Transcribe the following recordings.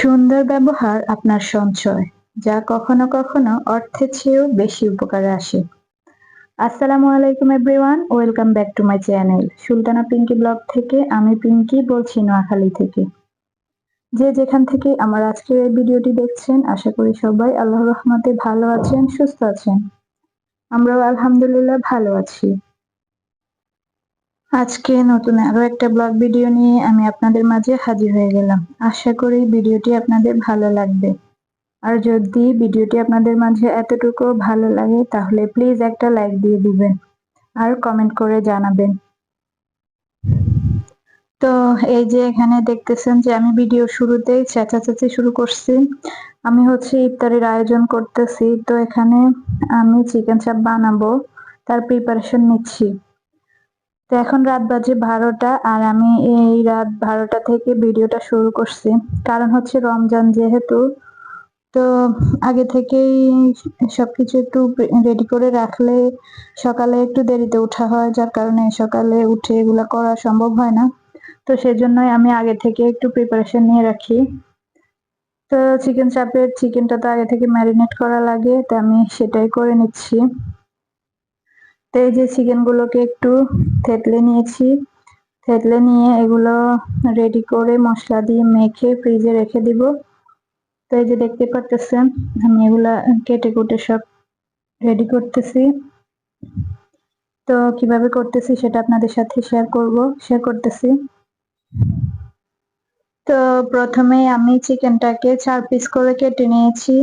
সুন্দর ব্যবহার আপনার সঞ্চয়, যা কখনো কখনো অর্থের চেয়েও বেশি উপকারে আসে। আসসালামু আলাইকুম everyone welcome back to my channel Sultana Pinki blog থেকে আমি পিঙ্কি বলছি নোয়াখালী থেকে। যে যেখান থেকে আমার আজকের এই ভিডিওটি দেখছেন, আশা করি সবাই আল্লাহ রহমতে ভালো আছেন, সুস্থ আছেন। আমরাও আলহামদুলিল্লাহ ভালো আছি। আজকে নতুন আরও একটা ব্লগ ভিডিও নিয়ে আমি আপনাদের মাঝে হাজির হয়ে গেলাম। আশা করি ভিডিওটি আপনাদের ভালো লাগবে। আর যদি ভিডিওটি আপনাদের মাঝে এতটুকু ভালো লাগে, তাহলে প্লিজ একটা লাইক দিয়ে দিবেন আর কমেন্ট করে জানাবেন। তো এই যে এখানে দেখতেছেন যে আমি ভিডিও শুরুতেই চেঁচাচেঁচি শুরু করছি। আমি হচ্ছে ইফতারের আয়োজন করতেছি, তো এখানে আমি চিকেন চাপ বানাবো, তার প্রিপারেশন নিচ্ছি। তো এখন রাত বাজে বারোটা আর আমি এই রাত বারোটা থেকে ভিডিওটা শুরু করছি। কারণ হচ্ছে রমজান যেহেতু, তো আগে থেকেই সবকিছু একটু রেডি করে রাখলে সকালে একটু দেরিতে উঠা হয়, যার কারণে সকালে উঠে এগুলা করা সম্ভব হয় না। তো সেজন্যই আমি আগে থেকে একটু প্রিপারেশন নিয়ে রাখি। তো চিকেন চাপের চিকেনটা তো আগে থেকে ম্যারিনেট করা লাগে, তো আমি সেটাই করে নিচ্ছি। তো এই যে চিকেনগুলোকে একটু থেতলে নিয়েছি। থেতলে নিয়ে এগুলো রেডি করে মশলা দিয়ে মেখে ফ্রিজে রেখে দিব। তো এই যে দেখতে পারতেছেন, আমি এগুলা কেটে কুটে সব রেডি করতেছি। তো কীভাবে করতেছি সেটা আপনাদের সাথে শেয়ার করব শেয়ার করতেছি। তো প্রথমে আমি চিকেনটাকে চার পিস করে কেটে নিয়েছি।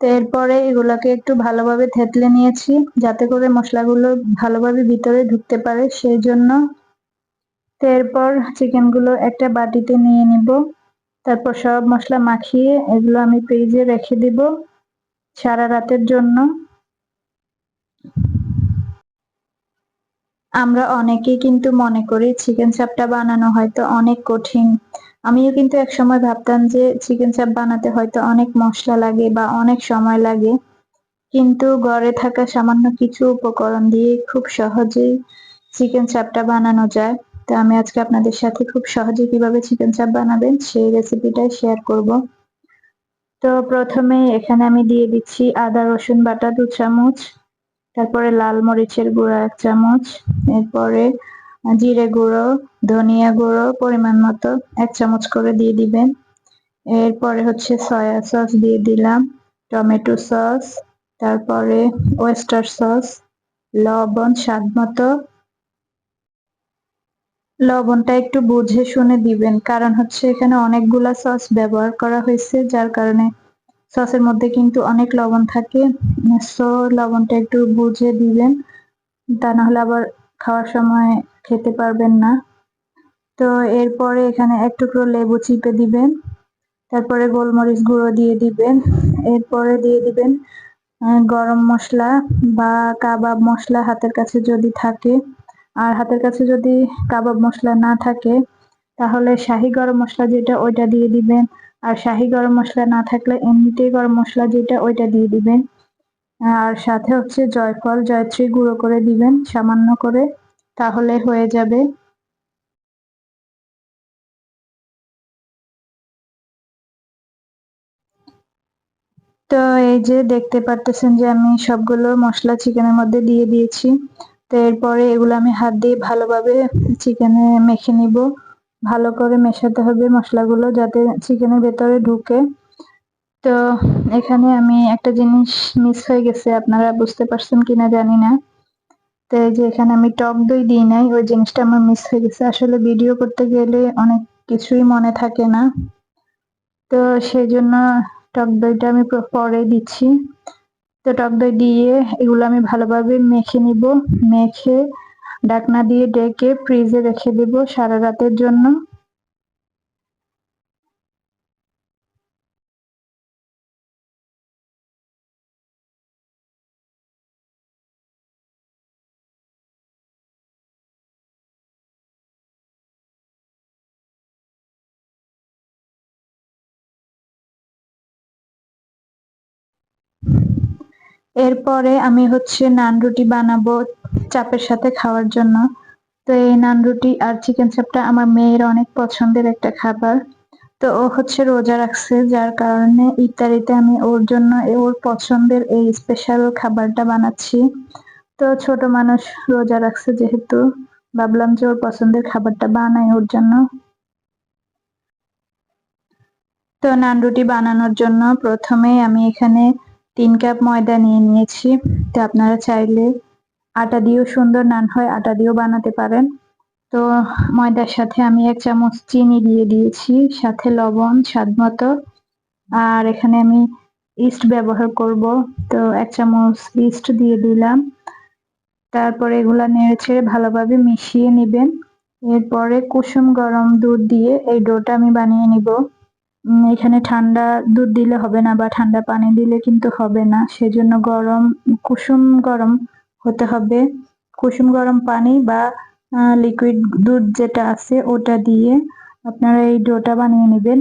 এরপরে এগুলোকে একটু ভালোভাবে থেতলে নিয়েছি, যাতে করে মশলাগুলো ভালোভাবে ভিতরে ঢুকতে পারে, সেই জন্য। তো এরপর চিকেনগুলো একটা বাটিতে নিয়ে নিব। তারপর সব মশলা মাখিয়ে এগুলো আমি ফ্রিজে রেখে দিব সারা রাতের জন্য। আমরা অনেকেই কিন্তু মনে করি চিকেন চাপটা বানানো হয়তো অনেক কঠিন। আমিও কিন্তু এক সময় ভাবতাম যে চিকেন চাপ বানাতে হয়তো অনেক মশলা লাগে বা অনেক সময় লাগে। কিন্তু ঘরে থাকা সামান্য কিছু উপকরণ দিয়ে খুব সহজেই চিকেন চাপটা বানানো যায়। তো আমি আজকে আপনাদের সাথে খুব সহজে কীভাবে চিকেন চাপ বানাবেন সেই রেসিপিটাই শেয়ার করব। তো প্রথমে এখানে আমি দিয়ে দিচ্ছি আদা, রসুন বাটা দু চামচ, তারপরে লাল মরিচের গুঁড়া এক চামচ, এরপরে জিরে গুঁড়ো, ধনিয়া গুঁড়ো পরিমাণ মতো এক চামচ করে দিয়ে দিবেন। এরপরে হচ্ছে সয়া সস দিয়ে দিলাম, টমেটো সস, তারপরে ওয়েস্টার সস, লবণ স্বাদ মতো। লবণটা একটু বুঝে শুনে দিবেন, কারণ হচ্ছে এখানে অনেকগুলা সস ব্যবহার করা হয়েছে, যার কারণে সসের মধ্যে কিন্তু অনেক লবণ থাকে। সো লবণটা একটু বুঝে দিবেন, তা না হলে আবার খাওয়ার সময় খেতে পারবেন না। তো এরপরে এখানে এক টুকরো লেবু চিপে দিবেন, তারপরে গোলমরিচ গুঁড়ো দিয়ে দিবেন, এরপরে দিয়ে দিবেন গরম মশলা বা কাবাব মশলা হাতের কাছে যদি থাকে। আর হাতের কাছে যদি কাবাব মশলা না থাকে, তাহলে শাহি গরম মশলা যেটা ওইটা দিয়ে দিবেন। আর শাহি গরম মশলা না থাকলে এমনিতেই গরম মশলা যেটা ওইটা দিয়ে দিবেন। আর সাথে হচ্ছে জয়ফল, জয়ত্রী গুঁড়ো করে দিবেন, সামান্য করে, তাহলে হয়ে যাবে। তো এই যে দেখতে পারতেছেন যে আমি সবগুলো মশলা চিকেনের মধ্যে দিয়ে দিয়েছি। তো এরপরে এগুলো আমি হাত দিয়ে ভালোভাবে চিকেনে মেখে নিব। ভালো করে মেশাতে হবে মশলাগুলো যাতে চিকেনের ভেতরে ঢুকে। তো এখানে আমি একটা জিনিস মিস হয়ে গেছে, আপনারা বুঝতে পারছেন কিনা জানি না। তো এই যে এখানে আমি টক দই দিই নাই, ওই জিনিসটা আমার মিস হয়ে গেছে। আসলে ভিডিও করতে গেলে অনেক কিছুই মনে থাকে না। তো সেই জন্য টক দইটা আমি পরে দিচ্ছি। তো টক দই দিয়ে এগুলো আমি ভালোভাবে মেখে নিব। মেখে ডাকনা দিয়ে ডেকে ফ্রিজে রেখে দেব সারা রাতের জন্য। এরপরে আমি হচ্ছে নান রুটি বানাবো চাপের সাথে খাওয়ার জন্য। তো এই নান রুটি আর চিকেন চাপটা আমার মেয়ের অনেক পছন্দের একটা খাবার। তো ও হচ্ছে রোজা রাখছে, যার কারণে ইফতারিতে আমি ওর জন্য ওর পছন্দের এই স্পেশাল খাবারটা বানাচ্ছি। তো ছোট মানুষ রোজা রাখছে যেহেতু, ভাবলাম যে ওর পছন্দের খাবারটা বানাই ওর জন্য। তো নান রুটি বানানোর জন্য প্রথমে আমি এখানে তিন কাপ ময়দা নিয়ে নিয়েছি। তো আপনারা চাইলে আটা দিয়েও সুন্দর নান হয়, আটা দিয়েও বানাতে পারেন। তো ময়দার সাথে আমি এক চামচ চিনি দিয়ে দিয়েছি, সাথে লবণ, স্বাদ মতো। আর এখানে আমি ইস্ট ব্যবহার করব। তো এক চামচ ইস্ট দিয়ে দিলাম। তারপরে এগুলা নেড়ে ছেড়ে ভালোভাবে মিশিয়ে নেবেন। এরপরে কুসুম গরম দুধ দিয়ে এই ডোটা আমি বানিয়ে নিব। এখানে ঠান্ডা দুধ দিলে হবে না বা ঠান্ডা পানি দিলে কিন্তু হবে না। সেজন্য গরম, কুসুম গরম হতে হবে। কুসুম গরম পানি বা লিকুইড দুধ যেটা আছে ওটা দিয়ে আপনারা এই ডোটা বানিয়ে নেবেন।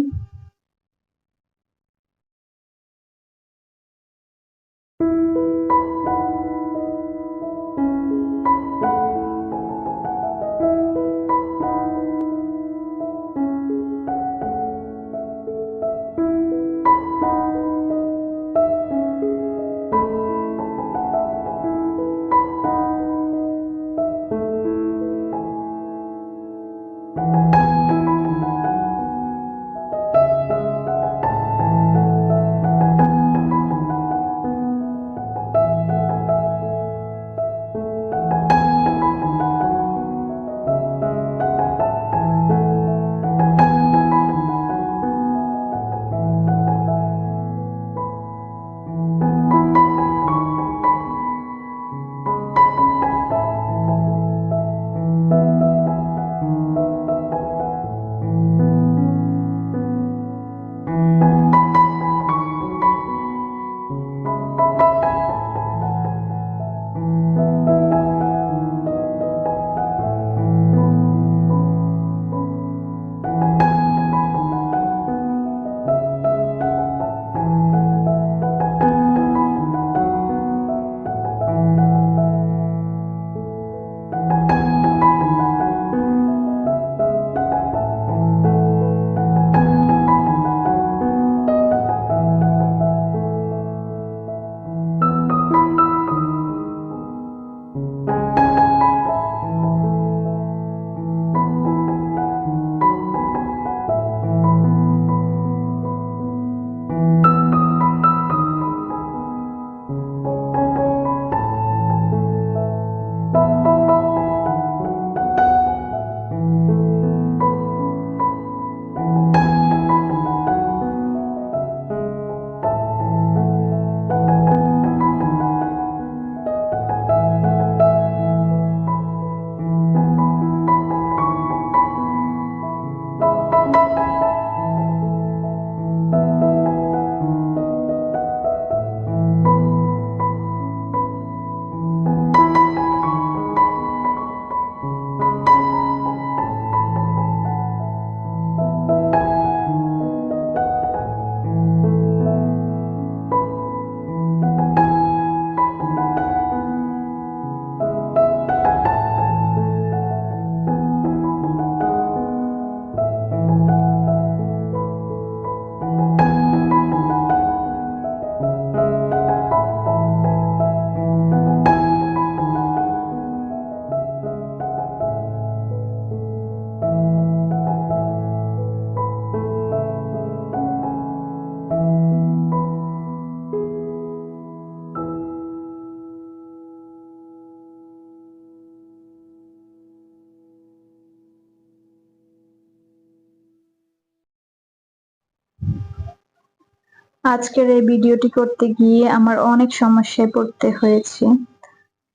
আজকের এই ভিডিওটি করতে গিয়ে আমার অনেক সমস্যায় পড়তে হয়েছে।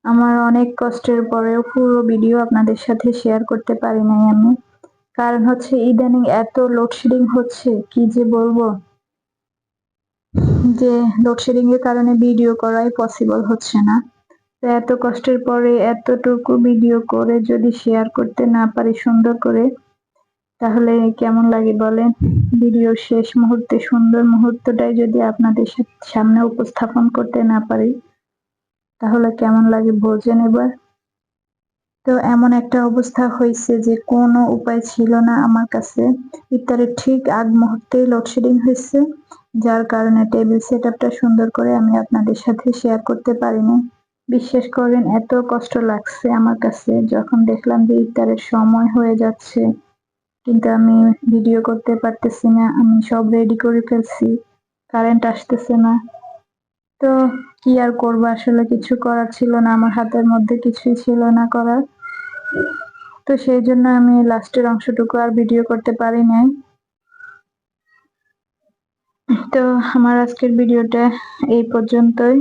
আমার অনেক কষ্টের পরেও পুরো ভিডিও আপনাদের সাথে শেয়ার করতে পারি নাই আমি। কারণ হচ্ছে ইদানিং এত লোডশেডিং হচ্ছে, কি যে বলব? যে লোডশেডিং এর কারণে ভিডিও করাই পসিবল হচ্ছে না। তো এত কষ্টের পরে এতটুকু ভিডিও করে যদি শেয়ার করতে না পারি সুন্দর করে, তাহলে কেমন লাগে বলেন? ভিডিও শেষ মুহূর্তে, সুন্দর মুহূর্তটাই যদি আপনাদের সামনে উপস্থাপন করতে না পারি, তাহলে কেমন লাগে বোঝেন এবার? তো এমন একটা অবস্থা হয়েছে যে কোনো উপায় ছিল না আমার কাছে। ইফতারের ঠিক আগ মুহূর্তেই লোডশেডিং হয়েছে, যার কারণে টেবিল সেট আপটা সুন্দর করে আমি আপনাদের সাথে শেয়ার করতে পারিনি। বিশ্বাস করেন, এত কষ্ট লাগছে আমার কাছে, যখন দেখলাম যে ইফতারের সময় হয়ে যাচ্ছে। কিন্তু আমি ভিডিও করতে পারতেছি না, আমি সব রেডি করে ফেলছি কারেন্ট আসতেছে না। তো কি আর করব, আসলে কিছু করার ছিল না, আমার হাতের মধ্যে কিছুই ছিল না করার। তো সেই জন্য আমি লাস্টের অংশটুকু আর ভিডিও করতে পারি নাই। তো আমার আজকের ভিডিওটা এই পর্যন্তই।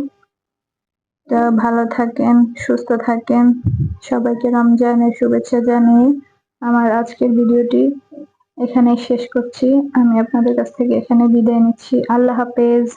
তো ভালো থাকেন, সুস্থ থাকেন, সবাইকে রমজানের শুভেচ্ছা জানিয়ে আমার আজকের ভিডিওটি এখানে শেষ করছি। আমি আপনাদের কাছ থেকে এখানে বিদায় নিচ্ছি। আল্লাহ হাফেজ।